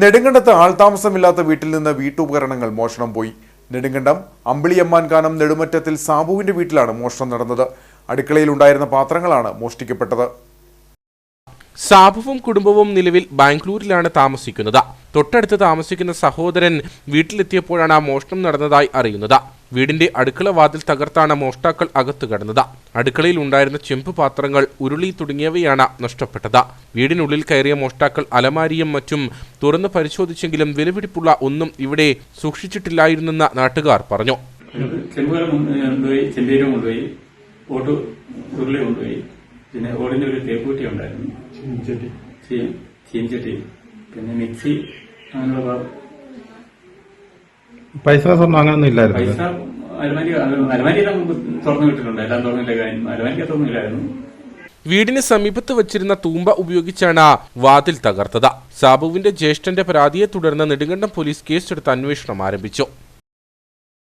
നെടുങ്കണ്ടത്ത് ആൾതാമസമില്ലാത്ത വീട്ടിൽ നിന്ന് വീട്ടുപകരണങ്ങൾ മോഷണം പോയി. നെടുങ്കണ്ടം അമ്പിളിയമ്മാൻകാനം നെടുമറ്റത്തിൽ സാബുവിന്റെ വീട്ടിലാണ് മോഷണം നടന്നത്. അടുക്കളയിൽ ഉണ്ടായിരുന്ന പാത്രങ്ങളാണ് മോഷ്ടിക്കപ്പെട്ടത്. സാബുവും കുടുംബവും നിലവിൽ ബാംഗ്ലൂരിലാണ് താമസിക്കുന്നത്. തൊട്ടടുത്ത് താമസിക്കുന്ന സഹോദരൻ വീട്ടിലെത്തിയപ്പോഴാണ് ആ മോഷണം നടന്നതായി അറിയുന്നത്. വീടിന്റെ അടുക്കള വാതിൽ തകർത്താണ് മോഷ്ടാക്കൾ അകത്തു കടന്നത്. അടുക്കളയിൽ ഉണ്ടായിരുന്ന ചെമ്പ് പാത്രങ്ങൾ ഉരുളി തുടങ്ങിയവയാണ് നഷ്ടപ്പെട്ടത്. വീടിനുള്ളിൽ കയറിയ മോഷ്ടാക്കൾ അലമാരിയും മറ്റും തുറന്ന് പരിശോധിച്ചെങ്കിലും വിലപിടിപ്പുള്ള ഒന്നും ഇവിടെ സൂക്ഷിച്ചിട്ടില്ലായിരുന്നെന്ന് നാട്ടുകാർ പറഞ്ഞു. ചെമ്പുകൾ കൊണ്ടുപോയി ചെമ്പീരം കൊണ്ടുപോയി ഓട്ട് ഉരുളി കൊണ്ടുപോയി പിന്നെ ഓടിന്റെ ഒരു തേപ്പൂട്ടി ഉണ്ടായിരുന്നു. ചീ- ചീൻചട്ടി പിന്നെ മിക്സി അങ്ങനെയുള്ള പൈസ സ്വർണം അങ്ങനൊന്നും ഇല്ലായിരുന്നു. പൈസ അലമാരി അലമാരി എല്ലാം തുറന്നു വിട്ടിട്ടുണ്ട് എല്ലാം തുറന്നില്ല കാര്യം ഇല്ലായിരുന്നു. വീടിന് സമീപത്ത് വച്ചിരുന്ന തൂമ്പ ഉപയോഗിച്ചാണ് വാതിൽ തകർത്തത്. സാബുവിന്റെ ജ്യേഷ്ഠന്റെ പരാതിയെ തുടർന്ന് നെടുങ്കണ്ടം പോലീസ് കേസെടുത്ത് അന്വേഷണം ആരംഭിച്ചു.